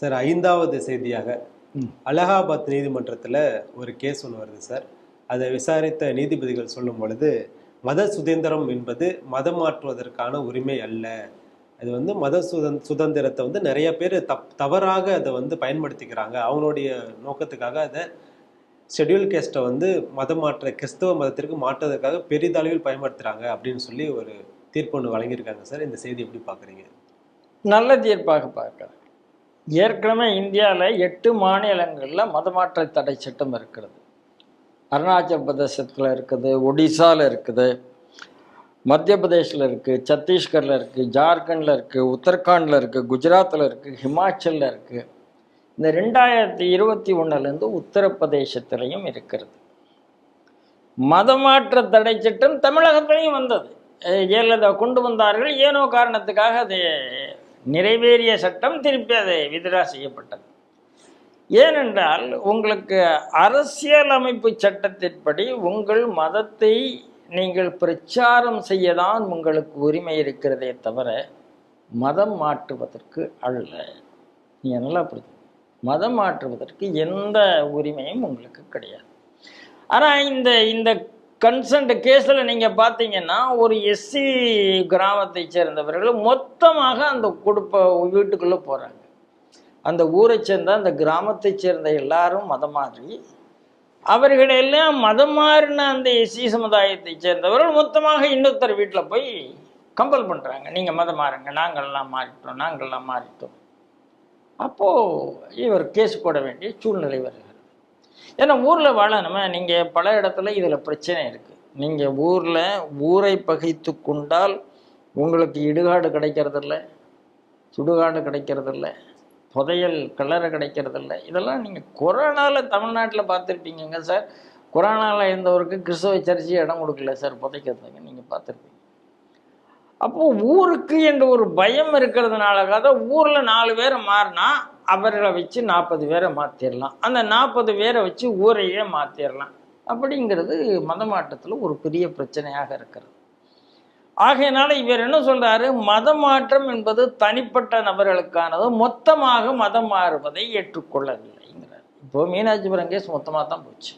Sir ஐந்தாவது செய்தியாக. அலகாபாத் நீதிமன்றத்தில் ஒரு கேஸ் ஒன்று வருது சார். அதை விசாரித்த நீதிபதிகள் சொல்லும் பொழுது மத சுதந்திரம் என்பது மதம் மாற்றுவதற்கான உரிமை அல்ல. அது வந்து மத சுதந் சுதந்திரத்தை வந்து நிறைய பேர் தப் தவறாக அதை வந்து பயன்படுத்திக்கிறாங்க. அவங்களுடைய நோக்கத்துக்காக அதை ஷெட்யூல் கேஸ்ட்டை வந்து மதம் மாற்ற கிறிஸ்தவ மதத்திற்கு மாற்றுவதற்காக பெரிதளவில் பயன்படுத்துகிறாங்க அப்படின்னு சொல்லி ஒரு தீர்ப்பு ஒன்று வழங்கியிருக்காங்க சார். இந்த செய்தி எப்படி பார்க்குறீங்க? நல்ல தீர்ப்பாக பார்க்கிறேன் ஏற்கனவே இந்தியாவில் எட்டு மாநிலங்களில் மதமாற்ற தடை சட்டம் இருக்கிறது. அருணாச்சல் பிரதேசத்தில் இருக்குது ஒடிசாவில் இருக்குது மத்திய பிரதேசில் இருக்குது சத்தீஸ்கரில் இருக்குது ஜார்க்கண்டில் இருக்குது உத்தரகாண்டில் இருக்குது குஜராத்தில் இருக்குது ஹிமாச்சலில் இருக்குது இந்த ரெண்டாயிரத்தி இருபத்தி ஒன்றுலேருந்து உத்தரப்பிரதேசத்திலையும் இருக்கிறது. மதமாற்ற தடை சட்டம் தமிழகத்திலையும் வந்தது. ஜெயலலிதா கொண்டு வந்தார்கள்? ஏனோ காரணத்துக்காக அது நிறைவேறிய சட்டம் திருப்பி அதை விதிரா செய்யப்பட்டது. ஏனென்றால் உங்களுக்கு அரசியலமைப்பு சட்டத்தின்படி உங்கள் மதத்தை நீங்கள் பிரச்சாரம் செய்யதான் உங்களுக்கு உரிமை இருக்கிறதே தவிர மதம் மாற்றுவதற்கு அல்ல. நீங்கள் நல்லா புரிஞ்சு மதம் மாற்றுவதற்கு எந்த உரிமையும் உங்களுக்கு கிடையாது. ஆனால் இந்த இந்த கன்சன்ட் கேஸில் நீங்கள் பார்த்தீங்கன்னா ஒரு எஸ்சி கிராமத்தை சேர்ந்தவர்கள் மொத்தமாக அந்த குடும்ப வீட்டுக்குள்ளே போகிறாங்க அந்த ஊரை சேர்ந்த அந்த கிராமத்தை சேர்ந்த எல்லாரும் மதம் மாறி அவர்களெல்லாம் மதம் மாறின அந்த எஸ்சி சமுதாயத்தை சேர்ந்தவர்கள் மொத்தமாக இன்னொருத்தர் வீட்டில் போய் கம்பல் பண்ணுறாங்க நீங்கள் மதம் மாறுங்க. நாங்கள்லாம் மாறிட்டோம். நாங்கள்லாம் மாறிட்டோம். அப்போது இவர் கேஸ் போட வேண்டிய சூழ்நிலை வருகிறது. ஏன்னா ஊரில் வாழணுமே நீங்கள் பல இடத்துல இதில் பிரச்சனை இருக்குது நீங்கள் ஊரில் ஊரை பகைத்து கொண்டால் உங்களுக்கு இடுகாடு கிடைக்கிறதில்ல சுடுகாடு கிடைக்கிறதில்ல புதையல் கலரை கிடைக்கிறதில்ல. இதெல்லாம் நீங்கள் கொரோனாவில் தமிழ்நாட்டில் பார்த்துருப்பீங்கங்க சார். கொரோனாவில் இருந்தவருக்கு கிறிஸ்தவ சர்ச்சி இடம் கொடுக்கல சார் புதைக்கிறதுக்கு நீங்கள் பார்த்துருப்பீங்க. அப்போது ஊருக்கு என்ற ஒரு பயம் இருக்கிறதுனால தான் ஊரில் நாலு பேர் மாறினா அவர்களை வச்சு நாற்பது பேரை மாற்றிடலாம் அந்த நாற்பது பேரை வச்சு ஊரையே மாற்றிடலாம் அப்படிங்கிறது மதமாற்றத்தில் ஒரு பெரிய பிரச்சனையாக இருக்கிறது. ஆகையினால இவர் என்ன சொல்றாரு? மத மாற்றம் என்பது தனிப்பட்ட நபர்களுக்கானது மொத்தமாக மதம் மாறுவதை ஏற்றுக்கொள்ளவில்லைங்கிறார். இப்போ மீனாட்சிபுரம் கேஸ் மொத்தமாக தான் போச்சு.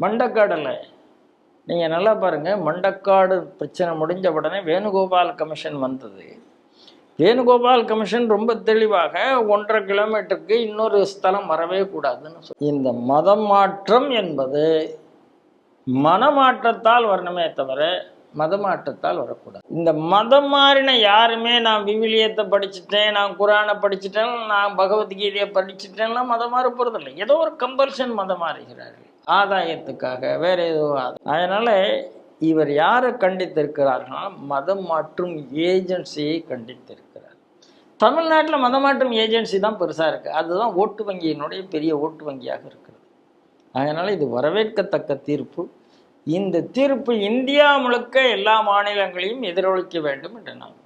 மண்டக்காடில் நீங்கள் நல்லா பாருங்கள் மண்டக்காடு பிரச்சனை முடிஞ்ச உடனே வேணுகோபால் கமிஷன் வந்தது. வேணுகோபால் கமிஷன் ரொம்ப தெளிவாக ஒன்றரை கிலோமீட்டருக்கு இன்னொரு ஸ்தலம் வரவே கூடாதுன்னு சொல்லி இந்த மதம் மாற்றம் என்பது மனமாற்றத்தால் வரணுமே தவிர மதமாற்றத்தால் வரக்கூடாது. இந்த மதம் மாறின யாருமே நான் விவிலியத்தை படிச்சுட்டேன் நான் குரானை படிச்சுட்டேன் நான் பகவத்கீதையை படிச்சுட்டேன்லாம் மதம் மாற போகிறதில்லை ஏதோ ஒரு கம்பல்ஷன் மதம் மாறுகிறார்கள். ஆதாயத்துக்காக வேற ஏதோ அதனால இவர் யாரை கண்டித்திருக்கிறார்கள்னா மதம் மாற்றும் ஏஜென்சியை கண்டித்திருக்கிறார். தமிழ்நாட்டில் மதமாற்றம் ஏஜென்சி தான் பெருசாக இருக்குது அதுதான் ஓட்டு வங்கியினுடைய பெரிய ஓட்டு வங்கியாக இருக்குது. அதனால் இது வரவேற்கத்தக்க தீர்ப்பு. இந்த தீர்ப்பு இந்தியா முழுக்க எல்லா மாநிலங்களையும் எதிரொலிக்க வேண்டும் என்று நான்